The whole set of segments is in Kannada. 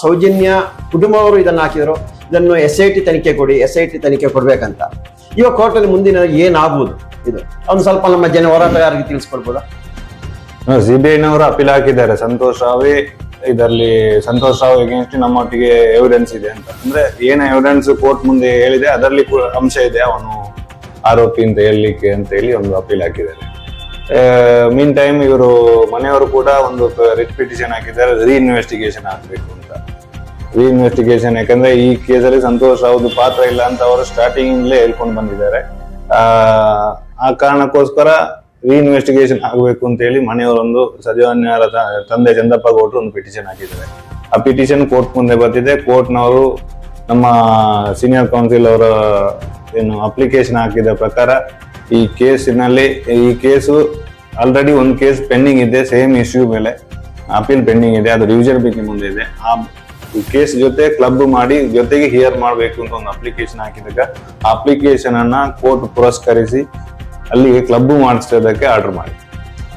ಸೌಜನ್ಯ ಕುಟುಂಬವರು ಇದನ್ನು ಹಾಕಿದ್ರು. ಇದನ್ನು ಎಸ್ ಐ ಟಿ ತನಿಖೆ ಕೊಡಿ ಎಸ್ ಐ ಟಿ ತನಿಖೆ ಕೊಡ್ಬೇಕಂತ. ಇವಾಗ ಕೋರ್ಟಲ್ಲಿ ಮುಂದಿನ ಏನಾಗ್ಬೋದು ಇದು? ಒಂದು ಸ್ವಲ್ಪ ನಮ್ಮ ಜನ ಹೋರಾಟಗಾರರಿಗೆ ತಿಳಿಸ್ಕೊಡ್ಬೋದಾ? ಸಿಬಿಐನವರು ಅಪೀಲ್ ಹಾಕಿದ್ದಾರೆ. ಸಂತೋಷ್ ರಾವೇ ಇದರಲ್ಲಿ, ಸಂತೋಷ್ ರಾವ್ ಎಗೇನ್ಸ್ಟ್ ನಮ್ಮೊಟ್ಟಿಗೆ ಎವಿಡೆನ್ಸ್ ಇದೆ ಅಂತ. ಅಂದ್ರೆ ಏನ ಎವಿಡೆನ್ಸ್ ಕೋರ್ಟ್ ಮುಂದೆ ಹೇಳಿದೆ, ಅದರಲ್ಲಿ ಅಂಶ ಇದೆ ಅವನು ಆರೋಪಿ ಅಂತ ಹೇಳಲಿಕ್ಕೆ ಅಂತ ಹೇಳಿ ಒಂದು ಅಪೀಲ್ ಹಾಕಿದ್ದಾರೆ. ಮೀನ್ ಟೈಮ್ ಇವರು ಮನೆಯವರು ಕೂಡ ಒಂದು ರಿಟ್ ಪಿಟಿಷನ್ ಹಾಕಿದ್ದಾರೆ. ರೀಇನ್ವೆಸ್ಟಿಗೇಷನ್ ಆಗ್ಬೇಕು ಅಂತ. ರೀಇನ್ವೆಸ್ಟಿಗೇಷನ್ ಯಾಕಂದ್ರೆ ಈ ಕೇಸಲ್ಲಿ ಸಂತೋಷ್ ರಾವ್ದು ಪಾತ್ರ ಇಲ್ಲ ಅಂತ ಅವರು ಸ್ಟಾರ್ಟಿಂಗ್ ಇಂದಲೇ ಹೇಳ್ಕೊಂಡು ಬಂದಿದ್ದಾರೆ. ಆ ಕಾರಣಕ್ಕೋಸ್ಕರ ರೀಇನ್ವೆಸ್ಟಿಗೇಷನ್ ಆಗಬೇಕು ಅಂತ ಹೇಳಿ ಮನೆಯವರೊಂದು ಸಜೀವನ್ಯಾರ ತಂದೆ ಚಂದಪ್ಪ ಗೌಡ್ರು ಒಂದು ಪಿಟಿಷನ್ ಹಾಕಿದ್ದಾರೆ. ಆ ಪಿಟಿಷನ್ ಕೋರ್ಟ್ ಮುಂದೆ ಬರ್ತಿದೆ. ಕೋರ್ಟ್ನವರು ನಮ್ಮ ಸೀನಿಯರ್ ಕೌನ್ಸಿಲ್ ಅವರ ಏನು ಅಪ್ಲಿಕೇಶನ್ ಹಾಕಿದ ಪ್ರಕಾರ ಈ ಕೇಸಿನಲ್ಲಿ, ಈ ಕೇಸು ಆಲ್ರೆಡಿ ಒಂದು ಕೇಸ್ ಪೆಂಡಿಂಗ್ ಇದೆ ಸೇಮ್ ಇಶ್ಯೂ ಮೇಲೆ ಅಪೀಲ್ ಪೆಂಡಿಂಗ್ ಇದೆ. ಅದು ರಿವಿಷನ್ ಬಿಕ್ಕಿ ಮುಂದೆ ಇದೆ. ಆ ಕೇಸ್ ಜೊತೆ ಕ್ಲಬ್ ಮಾಡಿ ಜೊತೆಗೆ ಹಿಯರ್ ಮಾಡಬೇಕು ಅಂತ ಒಂದು ಅಪ್ಲಿಕೇಶನ್ ಹಾಕಿದಾಗ ಆ ಅಪ್ಲಿಕೇಶನ್ ಅನ್ನ ಕೋರ್ಟ್ ಪುರಸ್ಕರಿಸಿ ಅಲ್ಲಿಗೆ ಕ್ಲಬ್ ಮಾಡಿಸೋದಕ್ಕೆ ಆರ್ಡರ್ ಮಾಡಿ.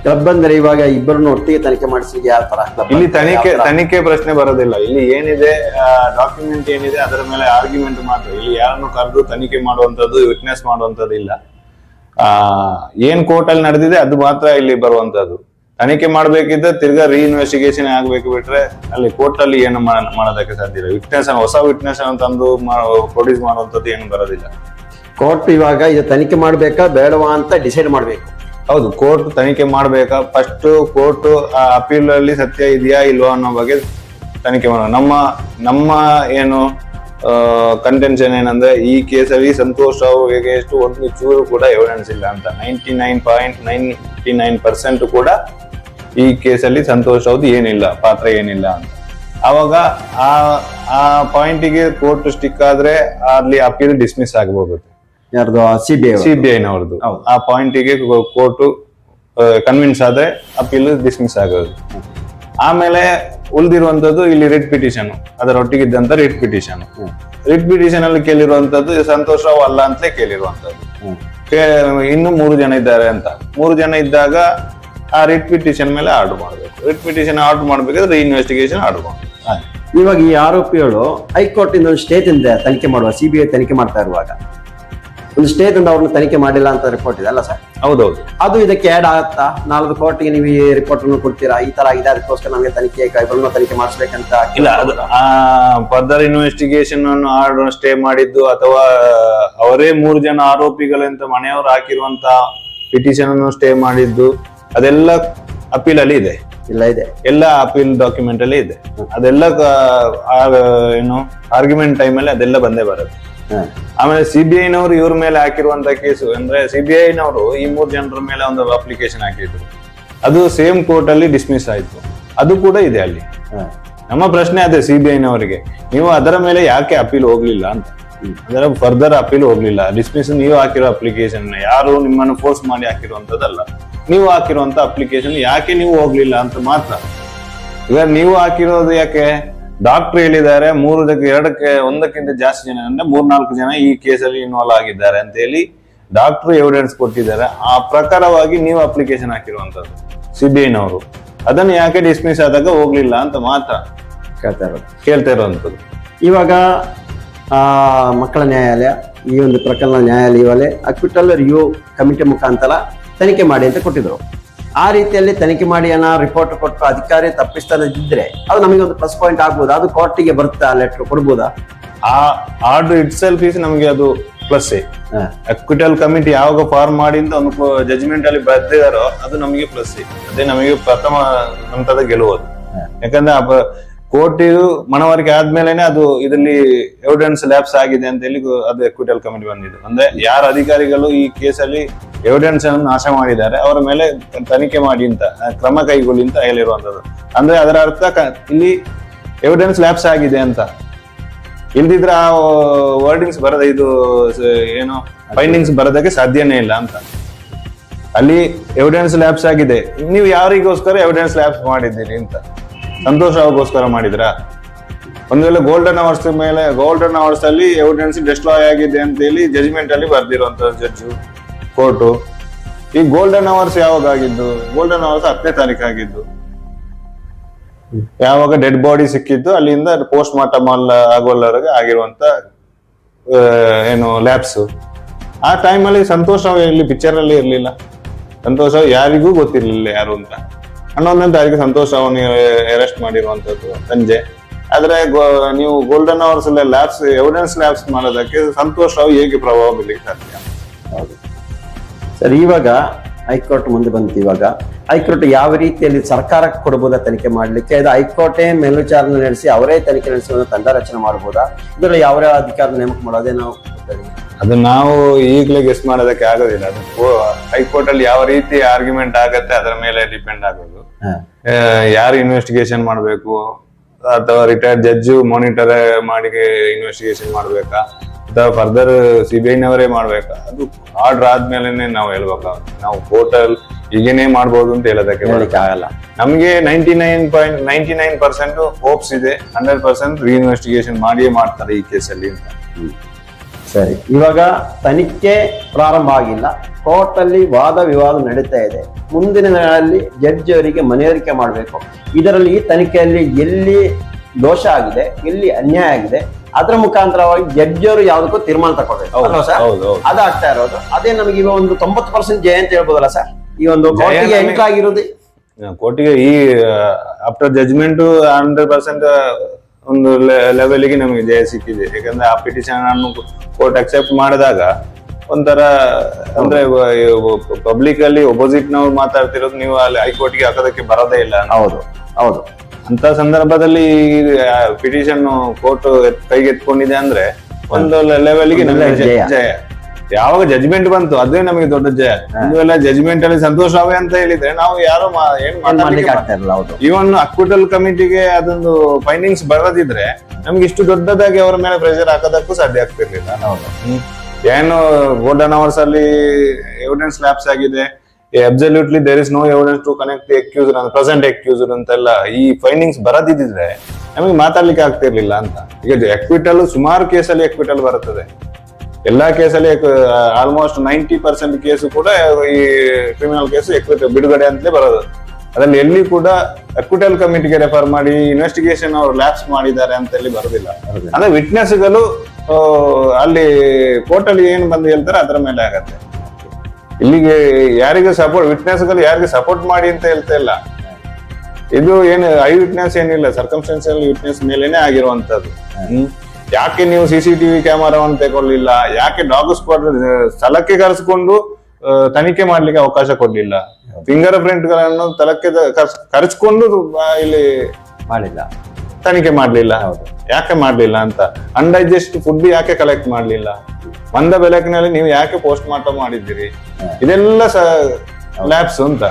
ಕ್ಲಬ್ ಅಂದ್ರೆ ಇವಾಗ ಇಬ್ಬರನ್ನು ಒಟ್ಟಿಗೆ ತನಿಖೆ ಮಾಡಿಸಿ ಯಾವ ತರ ಇಲ್ಲಿ ತನಿಖೆ ತನಿಖೆ ಪ್ರಶ್ನೆ ಬರೋದಿಲ್ಲ. ಇಲ್ಲಿ ಏನಿದೆ ಡಾಕ್ಯುಮೆಂಟ್ ಏನಿದೆ ಅದರ ಮೇಲೆ ಆರ್ಗ್ಯುಮೆಂಟ್ ಮಾತ್ರ. ಇಲ್ಲಿ ಯಾರನ್ನು ಕರೆದು ತನಿಖೆ ಮಾಡುವಂತದ್ದು ವಿಟ್ನೆಸ್ ಮಾಡುವಂತದ್ದು ಇಲ್ಲ. ಆ ಏನ್ ಕೋರ್ಟ್ ಅಲ್ಲಿ ನಡೆದಿದೆ ಅದು ಮಾತ್ರ ಇಲ್ಲಿ ಬರುವಂತದ್ದು ತನಿಖೆ ಮಾಡಬೇಕಿದ್ದ ತಿರ್ಗಾ ರೀಇನ್ವೆಸ್ಟಿಗೇಷನ್ ಆಗ್ಬೇಕು ಬಿಟ್ರೆ ಅಲ್ಲಿ ಕೋರ್ಟ್ ಅಲ್ಲಿ ಏನು ಮಾಡೋದಕ್ಕೆ ಸಾಧ್ಯ ಇಲ್ಲ. ವಿಟ್ನೆಸ್ ಹೊಸ ವಿಟ್ನೆಸ್ ತಂದು ಪ್ರೊಡ್ಯೂಸ್ ಮಾಡುವಂತದ್ದು ಏನು ಬರೋದಿಲ್ಲ. ಕೋರ್ಟ್ ಇವಾಗ ಇದು ತನಿಖೆ ಮಾಡ್ಬೇಕಾ ಬೇಡವಾ ಅಂತ ಡಿಸೈಡ್ ಮಾಡ್ಬೇಕು. ಹೌದು ಕೋರ್ಟ್ ತನಿಖೆ ಮಾಡಬೇಕಾ? ಫಸ್ಟ್ ಕೋರ್ಟ್ ಆ ಅಪೀಲ್ ಅಲ್ಲಿ ಸತ್ಯ ಇದೆಯಾ ಇಲ್ವಾ ಅನ್ನೋ ಬಗ್ಗೆ ತನಿಖೆ ಮಾಡೋಣ. ನಮ್ಮ ನಮ್ಮ ಏನು ಕಂಟೆನ್ಷನ್ ಏನಂದ್ರೆ ಈ ಕೇಸಲ್ಲಿ ಸಂತೋಷ್ ರಾವ್ ಎಷ್ಟು ಒಂದು ಚೂರು ಕೂಡ ಎವಿಡೆನ್ಸ್ ಇಲ್ಲ ಅಂತ. Ninety nine point ninety nine percent ಕೂಡ ಈ ಕೇಸಲ್ಲಿ ಸಂತೋಷ್ ಹೌದು ಏನಿಲ್ಲ ಪಾತ್ರ ಏನಿಲ್ಲ ಅಂತ. ಅವಾಗ ಆ ಆ ಪಾಯಿಂಟಿಗೆ ಕೋರ್ಟ್ ಸ್ಟಿಕ್ ಆದ್ರೆ ಅಲ್ಲಿ ಅಪೀಲ್ ಡಿಸ್ಮಿಸ್ ಆಗಬಹುದು ಯಾರ್ದು? ಸಿಬಿಐ ಸಿಬಿಐನವ್ರದ್ದು. ಆ ಪಾಯಿಂಟಿಗೆ ಕೋರ್ಟ್ ಕನ್ವಿನ್ಸ್ ಆದ್ರೆ ಅಪೀಲ್ ಡಿಸ್ಮಿಸ್ ಆಗೋದು. ಆಮೇಲೆ ಉಳಿದಿರುವಂತದ್ದು ಇಲ್ಲಿ ರಿಟ್ ಪಿಟಿಷನ್ ಅದರೊಟ್ಟಿಗೆ ಇದ್ದಂತ ರಿಟ್ ಪಿಟಿಷನ್ ರಿಟ್ ಪಿಟಿಷನ್ ಅಲ್ಲಿ ಕೇಳಿರುವಂತದ್ದು ಸಂತೋಷ್ ರಾವ್ ಅಲ್ಲ ಅಂತಲೇ ಕೇಳಿರುವಂತದ್ದು ಇನ್ನು ಮೂರು ಜನ ಇದ್ದಾರೆ ಅಂತ. ಮೂರು ಜನ ಇದ್ದಾಗ ಆ ರಿಟ್ ಪಿಟಿಷನ್ ಮೇಲೆ ಆರ್ಡರ್ ಮಾಡಬೇಕು. ರಿಟ್ ಪಿಟಿಷನ್ ಆರ್ಡರ್ ಮಾಡ್ಬೇಕಾದ್ರೆ ಇನ್ವೆಸ್ಟಿಗೇಷನ್ ಆರ್ಡರ್ ಮಾಡಬೇಕು. ಇವಾಗ ಈ ಆರೋಪಿಗಳು ಹೈಕೋರ್ಟ್ ಇಂದ ಒಂದು ಸ್ಟೇಟ್ ಇಂದ ತನಿಖೆ ಮಾಡುವ ಸಿ ಬಿ ಐ ತನಿಖೆ ಮಾಡ್ತಾ ಇರುವಾಗ. ಒಂದು ಸ್ಟೇಟ್ ಇಂದ ಅವ್ರನ್ನ ತನಿಖೆ ಮಾಡಿಲ್ಲ ಅಂತ ರಿಪೋರ್ಟ್ ಇದೆ ಅಲ್ಲ ಸರ್? ಹೌದೌದು. ಅದು ಇದಕ್ಕೆ ಆಡ್ ಆಗುತ್ತಾ? ನಾಲ್ಕು ಕೋರ್ಟ್ಗೆ ನೀವು ಈ ರಿಪೋರ್ಟ್ ಅನ್ನು ಕೊಡ್ತೀರಾ? ಈ ತರ ಇದೆ ಅದಕ್ಕೋಸ್ಕರ ನಮಗೆ ತನಿಖೆ ಇವ್ರನ್ನ ತನಿಖೆ ಮಾಡಿಸ್ಬೇಕಂತ ಇಲ್ಲ ಅದು ಆ ಫರ್ದರ್ ಇನ್ವೆಸ್ಟಿಗೇಷನ್ ಅನ್ನು ಆರ್ಡರ್ ಸ್ಟೇ ಮಾಡಿದ್ದು ಅಥವಾ ಅವರೇ ಮೂರು ಜನ ಆರೋಪಿಗಳಂತ ಮನೆಯವರು ಹಾಕಿರುವಂತ ಪಿಟಿಷನ್ ಅನ್ನು ಸ್ಟೇ ಮಾಡಿದ್ದು ಅದೆಲ್ಲ ಅಪೀಲ್ ಅಲ್ಲಿ ಇದೆ. ಇಲ್ಲ ಇದೆ. ಎಲ್ಲ ಅಪೀಲ್ ಡಾಕ್ಯುಮೆಂಟ್ ಅಲ್ಲಿ ಇದೆ ಅದೆಲ್ಲ ಆ, ಏನು ಆರ್ಗ್ಯುಮೆಂಟ್ ಟೈಮ್ ಅಲ್ಲಿ ಅದೆಲ್ಲ ಬಂದೇ ಬರುತ್ತೆ. ಆಮೇಲೆ ಆಮೇಲೆ ಸಿಬಿಐನವರು ಇವ್ರ ಮೇಲೆ ಹಾಕಿರುವಂತ ಕೇಸು ಅಂದ್ರೆ ಸಿಬಿಐನವರು ಈ ಮೂರು ಜನರ ಮೇಲೆ ಒಂದು ಅಪ್ಲಿಕೇಶನ್ ಹಾಕಿದ್ರು. ಅದು ಸೇಮ್ ಕೋರ್ಟ್ ಅಲ್ಲಿ ಡಿಸ್ಮಿಸ್ ಆಯ್ತು. ಅದು ಕೂಡ ಇದೆ ಅಲ್ಲಿ. ಹ. ನಮ್ಮ ಪ್ರಶ್ನೆ ಅದೇ ಸಿಬಿಐನವರಿಗೆ ನೀವು ಅದರ ಮೇಲೆ ಯಾಕೆ ಅಪೀಲ್ ಹೋಗ್ಲಿಲ್ಲ ಅಂತ. ಅದರ ಫರ್ದರ್ ಅಪೀಲ್ ಹೋಗ್ಲಿಲ್ಲ. ಡಿಸ್ಮಿಸ್ ನೀವು ಹಾಕಿರೋ ಅಪ್ಲಿಕೇಶನ್ ಯಾರು ನಿಮ್ಮನ್ನು ಫೋರ್ಸ್ ಮಾಡಿ ಹಾಕಿರುವಂತದ್ದಲ್ಲ. ನೀವು ಹಾಕಿರುವಂತ ಅಪ್ಲಿಕೇಶನ್ ಯಾಕೆ ನೀವು ಹೋಗ್ಲಿಲ್ಲ ಅಂತ ಮಾತ್ರ. ಈಗ ನೀವು ಹಾಕಿರೋದು ಯಾಕೆ? ಡಾಕ್ಟರ್ ಹೇಳಿದ್ದಾರೆ ಮೂರದಕ್ಕೆ ಎರಡಕ್ಕೆ ಒಂದಕ್ಕಿಂತ ಜಾಸ್ತಿ ಜನ ಅಂದ್ರೆ ಮೂರ್ನಾಲ್ಕು ಜನ ಈ ಕೇಸಲ್ಲಿ ಇನ್ವಾಲ್ವ್ ಆಗಿದ್ದಾರೆ ಅಂತ ಹೇಳಿ ಡಾಕ್ಟರ್ ಎವಿಡೆನ್ಸ್ ಕೊಟ್ಟಿದ್ದಾರೆ. ಆ ಪ್ರಕಾರವಾಗಿ ನೀವು ಅಪ್ಲಿಕೇಶನ್ ಹಾಕಿರುವಂತದ್ದು ಸಿಬಿಐನವರು. ಅದನ್ನು ಯಾಕೆ ಡಿಸ್ಮಿಸ್ ಆದಾಗ ಹೋಗ್ಲಿಲ್ಲ ಅಂತ ಮಾತ್ರ ಕೇಳ್ತಾ ಇರೋದು ಕೇಳ್ತಾ ಇರುವಂತದ್ದು. ಇವಾಗ ಆ, ಮಕ್ಕಳ ನ್ಯಾಯಾಲಯ ಈ ಒಂದು ಪ್ರಕರಣ ನ್ಯಾಯಾಲಯವಲ್ಲೇ ಅಕ್ವಿಟಲ್ ರಿವ್ಯೂ ಕಮಿಟಿ ಮುಖಾಂತರ ತನಿಖೆ ಮಾಡಿ ಅಂತ ಕೊಟ್ಟಿದ್ರು. ಆ ರೀತಿಯಲ್ಲಿ ತನಿಖೆ ಮಾಡಿ ಅನ್ನ ರಿಪೋರ್ಟ್ ಕೊಟ್ಟು ಅಧಿಕಾರಿ ತಪ್ಪಿಸ್ತಾನಿದ್ರೆ ಅದು ನಮಗೆ ಒಂದು ಪ್ಲಸ್ ಪಾಯಿಂಟ್ ಆಗ್ಬೋದು? ಅದು ಕೋರ್ಟಿಗೆ ಬರುತ್ತಾ ಲೆಟರ್ ಕೊಡ್ಬೋದಾ? ಆ ಆರ್ಡರ್ ಇಟ್ ಸೆಲ್ಫ್ ಈಸ್ ನಮಗೆ ಅದು ಪ್ಲಸ್. ಅಕ್ವಿಟಲ್ ಕಮಿಟಿ ಯಾವಾಗ ಫಾರ್ಮ್ ಮಾಡಿ ಅಂತ ಒಂದು ಜಜ್ಮೆಂಟ್ ಅಲ್ಲಿ ಬರ್ದಿದಾರೋ ಅದು ನಮಗೆ ಪ್ಲಸ್ ಅದೇ ನಮಗೆ ಪ್ರಥಮ ಹಂತದ ಗೆಲುವು ಅದು. ಯಾಕಂದ್ರೆ ಕೋರ್ಟ್ ಮನವರಿಕೆ ಆದ್ಮೇಲೆನೆ ಅದು ಇದರಲ್ಲಿ ಎವಿಡೆನ್ಸ್ ಲ್ಯಾಬ್ಸ್ ಆಗಿದೆ ಅಂತ ಹೇಳಿ ಅದು ಎಕ್ವಿಟಲ್ ಕಮಿಟಿ ಬಂದಿದ್ದು. ಅಂದ್ರೆ ಯಾರ ಅಧಿಕಾರಿಗಳು ಈ ಕೇಸಲ್ಲಿ ಎವಿಡೆನ್ಸ್ ಅನ್ನು ನಾಶ ಮಾಡಿದ್ದಾರೆ, ಅವರ ಮೇಲೆ ತನಿಖೆ ಮಾಡಿ ಅಂತ ಕ್ರಮ ಕೈಗೊಳ್ಳಿ ಅಂತ ಹೇಳಿರುವಂತದ್ದು ಅಂದ್ರೆ ಅದರ ಅರ್ಥ ಇಲ್ಲಿ ಎವಿಡೆನ್ಸ್ ಲ್ಯಾಬ್ಸ್ ಆಗಿದೆ ಅಂತ. ಇಲ್ದಿದ್ರೆ ಆ ವರ್ಡಿಂಗ್ಸ್ ಬರದ ಇದು ಏನು ಫೈಂಡಿಂಗ್ಸ್ ಬರೋದಕ್ಕೆ ಸಾಧ್ಯನೇ ಇಲ್ಲ ಅಂತ. ಅಲ್ಲಿ ಎವಿಡೆನ್ಸ್ ಲ್ಯಾಬ್ಸ್ ಆಗಿದೆ. ನೀವು ಯಾರಿಗೋಸ್ಕರ ಎವಿಡೆನ್ಸ್ ಲ್ಯಾಬ್ಸ್ ಮಾಡಿದ್ದೀರಿ ಅಂತ. ಸಂತೋಷ ಮಾಡಿದ್ರ? ಒಂದ್ ವೇಳೆ ಗೋಲ್ಡನ್ ಅವರ್ಸ್ ಮೇಲೆ ಗೋಲ್ಡನ್ ಅವರ್ಸ್ ಅಲ್ಲಿ ಎವಿಡೆನ್ಸ್ ಡಿಸ್ಟ್ರಾಯ್ ಆಗಿದೆ ಅಂತ ಹೇಳಿ ಜಜ್ಮೆಂಟ್ ಅಲ್ಲಿ ಬರ್ದಿರುವಂತ ಜಡ್ಜು ಕೋರ್ಟು ಈ ಗೋಲ್ಡನ್ ಅವರ್ಸ್ ಯಾವಾಗ ಆಗಿದ್ದು ಗೋಲ್ಡನ್ ಅವರ್ಸ್ ಹತ್ತನೇ ತಾರೀಕು ಆಗಿದ್ದು. ಯಾವಾಗ ಡೆಡ್ ಬಾಡಿ ಸಿಕ್ಕಿದ್ದು ಅಲ್ಲಿಂದ ಪೋಸ್ಟ್ ಮಾರ್ಟಮ್ ಆಗುವವರೆಗೆ ಆಗಿರುವಂತ ಆ, ಏನು ಲ್ಯಾಬ್ಸ್ ಆ ಟೈಮಲ್ಲಿ ಸಂತೋಷ ಇಲ್ಲಿ ಪಿಕ್ಚರ್ ಅಲ್ಲಿ ಇರ್ಲಿಲ್ಲ. ಸಂತೋಷ ಯಾರಿಗೂ ಗೊತ್ತಿರ್ಲಿಲ್ಲ ಯಾರು ಅಂತ. ಹನ್ನೊಂದನೇ ತಾರೀಕು ಸಂತೋಷ್ ರಾವ್ ಅರೆಸ್ಟ್ ಮಾಡಿರುವಂತದ್ದು ಸಂಜೆ. ಆದ್ರೆ ನೀವು golden hours labs evidence labs ಮಾಡೋದಕ್ಕೆ ಸಂತೋಷ್ ರಾವ್ ಹೇಗೆ ಪ್ರಭಾವ ಬೀರ್ಲಿಕ್ಕೆ ಸಾಧ್ಯ ಹೌದು. ಸರ್ ಇವಾಗ ಹೈಕೋರ್ಟ್ ಮುಂದೆ ಬಂತು ಇವಾಗ. ಹೈಕೋರ್ಟ್ ಯಾವ ರೀತಿಯಲ್ಲಿ ಸರ್ಕಾರಕ್ಕೆ ಕೊಡಬಹುದಾ ತನಿಖೆ ಮಾಡಲಿಕ್ಕೆ? ಇದು ಹೈಕೋರ್ಟೇ ಮೇಲ್ವಿಚಾರಣೆ ನಡೆಸಿ ಅವರೇ ತನಿಖೆ ನಡೆಸಿ ತಂಡ ರಚನೆ ಮಾಡಬಹುದಾ ಇದರಲ್ಲಿ ಯಾವ ಅಧಿಕಾರ ನೇಮಕ ಮಾಡೋದೇ ನಾವು ಅದು ನಾವು ಈಗಲೇ ಗೆಸ್ ಮಾಡೋದಕ್ಕೆ ಆಗೋದಿಲ್ಲ. ಅದು ಹೈಕೋರ್ಟ್ ಅಲ್ಲಿ ಯಾವ ರೀತಿ ಆರ್ಗ್ಯುಮೆಂಟ್ ಆಗತ್ತೆ ಅದರ ಮೇಲೆ ಡಿಪೆಂಡ್ ಆಗೋದು. ಯಾರು ಇನ್ವೆಸ್ಟಿಗೇಷನ್ ಮಾಡಬೇಕು? ಅಥವಾ ರಿಟೈರ್ಡ್ ಜಡ್ಜ್ ಮಾನಿಟರ್ ಮಾಡಿ ಇನ್ವೆಸ್ಟಿಗೇಷನ್ ಮಾಡ್ಬೇಕಾ? ಅಥವಾ ಫರ್ದರ್ ಸಿಬಿಐನವರೇ ಮಾಡ್ಬೇಕಾ? ಅದು ಆರ್ಡರ್ ಆದ್ಮೇಲೆ ನಾವು ಹೇಳ್ಬೇಕಾಗುತ್ತೆ. ನಾವು ಹೋಟೆಲ್ ಈಗೇನೆ ಮಾಡ್ಬೋದು ಅಂತ ಹೇಳೋದಕ್ಕೆ. ಆಗಲ್ಲ. ನಮಗೆ ninety nine point ninety nine percent hopes ಇದೆ. ಹಂಡ್ರೆಡ್ ಪರ್ಸೆಂಟ್ ರೀಇನ್ವೆಸ್ಟಿಗೇಷನ್ ಮಾಡಿಯೇ ಮಾಡ್ತಾರೆ ಈ ಕೇಸಲ್ಲಿ ಅಂತ. ಸರಿ ಇವಾಗ ತನಿಖೆ ಪ್ರಾರಂಭ ಆಗಿಲ್ಲ. ಕೋರ್ಟ್ ಅಲ್ಲಿ ವಾದ ವಿವಾದ ನಡೀತಾ ಇದೆ. ಮುಂದಿನ ದಿನಗಳಲ್ಲಿ ಜಡ್ಜ್ ಅವರಿಗೆ ಮನವರಿಕೆ ಮಾಡಬೇಕು. ಇದರಲ್ಲಿ ಈ ತನಿಖೆಯಲ್ಲಿ ಎಲ್ಲಿ ದೋಷ ಆಗಿದೆ ಎಲ್ಲಿ ಅನ್ಯಾಯ ಆಗಿದೆ ಅದರ ಮುಖಾಂತರವಾಗಿ ಜಡ್ಜ್ ಅವರು ಯಾವುದಕ್ಕೂ ತೀರ್ಮಾನ ತಗೊಳ್ಬೇಕು ಹೌದು ಅದಾಗ್ತಾ ಇರೋದು. ಅದೇ ನಮಗೆ ಈಗ ಒಂದು ತೊಂಬತ್ತು ಪರ್ಸೆಂಟ್ ಜಯ ಅಂತ ಹೇಳ್ಬೋದಲ್ಲ ಸರ್? ಈ ಒಂದು ಕೋರ್ಟಿಗೆ ನಮಗೆ- ಎಂಟ್ರ್ ಆಗಿರೋದು. ಕೋರ್ಟಿಗೆ ಈ ಆಫ್ಟರ್ ಜಜ್ಮೆಂಟ್ ಹಂಡ್ರೆಡ್ ಪರ್ಸೆಂಟ್ ಒಂದು ಲೆವೆಲ್ಗೆ ನಮಗೆ ಜಯ ಸಿಕ್ಕಿದೆ. ಯಾಕಂದ್ರೆ ಆ ಪಿಟಿಷನ್ ಅನ್ನು ಕೋರ್ಟ್ ಅಕ್ಸೆಪ್ಟ್ ಮಾಡಿದಾಗ ಒಂಥರ ಅಂದ್ರೆ ಪಬ್ಲಿಕ್ ಅಲ್ಲಿ ಒಪೋಸಿಟ್ ನವ್ರು ಮಾತಾಡ್ತಿರೋದು ನೀವು ಅಲ್ಲಿ ಹೈಕೋರ್ಟ್ಗೆ ಹಾಕೋದಕ್ಕೆ ಬರೋದೇ ಇಲ್ಲ ಹೌದು ಹೌದು. ಅಂತ ಸಂದರ್ಭದಲ್ಲಿ ಪಿಟಿಷನ್ ಕೋರ್ಟ್ ಕೈಗೆತ್ಕೊಂಡಿದೆ ಅಂದ್ರೆ ಒಂದು ಲೆವೆಲ್ಗೆ ನಮಗೆ ಜಯ. ಯಾವಾಗ ಜಜ್ಮೆಂಟ್ ಬಂತು ಅದೇ ನಮಗೆ ದೊಡ್ಡ ಜಯ. ಎಲ್ಲ ಜಜ್ಮೆಂಟ್ ಅಲ್ಲಿ ಸಂತೋಷ ಅವೇ ಅಂತ ಹೇಳಿದ್ರೆ ನಾವು ಯಾರು ಏನು ಮಾಡ್ಲಿಕ್ಕೆ ಆಗ್ತಾ ಇರಲ್ಲ ಹೌದು. ಇವನ್ ಅಕ್ವಿಟಲ್ ಕಮಿಟಿಗೆ ಅದೊಂದು ಫೈಂಡಿಂಗ್ಸ್ ಬರದಿದ್ರೆ ನಮ್ಗೆ ಇಷ್ಟು ದೊಡ್ಡದಾಗಿ ಅವರ ಮೇಲೆ ಪ್ರೆಷರ್ ಹಾಕೋದಕ್ಕೂ ಸಾಧ್ಯ ಆಗ್ತಿರ್ಲಿಲ್ಲ. ಹೌದು. ಏನು ಗೋಲ್ಡನ್ ಅವರ್ಸ್ ಅಲ್ಲಿ ಎವಿಡೆನ್ಸ್ ಲ್ಯಾಬ್ಸ್ ಆಗಿದೆ. Absolutely there is no evidence to connect accuser present accuse ಅಂತೆಲ್ಲ ಈ ಫೈಂಡಿಂಗ್ಸ್ ಬರದಿದ್ರೆ ನಮಗೆ ಮಾತಾಡ್ಲಿಕ್ಕೆ ಆಗ್ತಿರ್ಲಿಲ್ಲ ಅಂತ. ಈಗ ಎಕ್ವಿಟಲ್ ಸುಮಾರು ಕೇಸಲ್ಲಿ ಎಕ್ವಿಟಲ್ ಬರುತ್ತದೆ. ಎಲ್ಲಾ ಕೇಸಲ್ಲಿ ಆಲ್ಮೋಸ್ಟ್ ನೈಂಟಿ ಪರ್ಸೆಂಟ್ ಕೇಸು ಕೂಡ ಈ ಕ್ರಿಮಿನಲ್ ಕೇಸು ಎಕ್ವಿಟಲ್ ಬಿಡುಗಡೆ ಅಂತಲೇ ಬರೋದು. ಅದರಲ್ಲಿ ಎಲ್ಲಿ ಕೂಡ ಅಕ್ವಿಟಲ್ ಕಮಿಟಿಗೆ ರೆಫರ್ ಮಾಡಿ ಇನ್ವೆಸ್ಟಿಗೇಷನ್ ಅವರು ಲ್ಯಾಪ್ಸ್ ಮಾಡಿದ್ದಾರೆ ಅಂತ ಹೇಳಿ ಬರೋದಿಲ್ಲ. ಅಂದ್ರೆ ವಿಟ್ನೆಸ್ಗಳು ಅಲ್ಲಿ ಕೋರ್ಟ್ ಅಲ್ಲಿ ಏನು ಬಂದು ಹೇಳ್ತಾರೆ ಅದರ ಮೇಲೆ ಆಗತ್ತೆ. ಇಲ್ಲಿಗೆ ಯಾರಿಗೂ ಸಪೋರ್ಟ್ ವಿಟ್ನೆಸ್ಗಳು ಯಾರಿಗೂ ಸಪೋರ್ಟ್ ಮಾಡಿ ಅಂತ ಹೇಳ್ತಾ ಇಲ್ಲ. ಇದು ಏನು ಐ ವಿಟ್ನೆಸ್ ಏನಿಲ್ಲ ಸರ್ಕಮ್ಸ್ಟೆನ್ಸಿಯಲ್ ವಿಟ್ನೆಸ್ ಮೇಲೇನೆ ಆಗಿರುವಂತದ್ದು. ಯಾಕೆ ನೀವು ಸಿ ಸಿ ಟಿವಿ ಕ್ಯಾಮರಾವನ್ನು ತಗೊಳ್ಳಿಲ್ಲ ಯಾಕೆ ಡಾಗ್ ಸ್ಕ್ವಾಡ್ ಸ್ಥಳಕ್ಕೆ ಕರೆಸಿಕೊಂಡು ತನಿಖೆ ಮಾಡ್ಲಿಕ್ಕೆ ಅವಕಾಶ ಕೊಡ್ಲಿಲ್ಲ? ಫಿಂಗರ್ ಪ್ರಿಂಟ್ಗಳನ್ನು ಸ್ಥಳಕ್ಕೆ ತ- ಕರೆಸ್ಕೊಂಡು ಇಲ್ಲಿ ಮಾಡಿಲ್ಲ. ತನಿಖೆ ಮಾಡ್ಲಿಲ್ಲ. ಹೌದು. ಯಾಕೆ ಮಾಡ್ಲಿಲ್ಲ ಅಂತ? ಅನ್ಡೈಜೆಸ್ಟ್ ಫುಡ್ ಯಾಕೆ ಕಲೆಕ್ಟ್ ಮಾಡ್ಲಿಲ್ಲ? ಬಂದ ಬೆಳಕಿನಲ್ಲಿ ನೀವು ಯಾಕೆ ಪೋಸ್ಟ್ ಮಾರ್ಟಮ್ ಮಾಡಿದ್ದೀರಿ? ಇದೆಲ್ಲ ಲ್ಯಾಬ್ಸ್ ಅಂತ.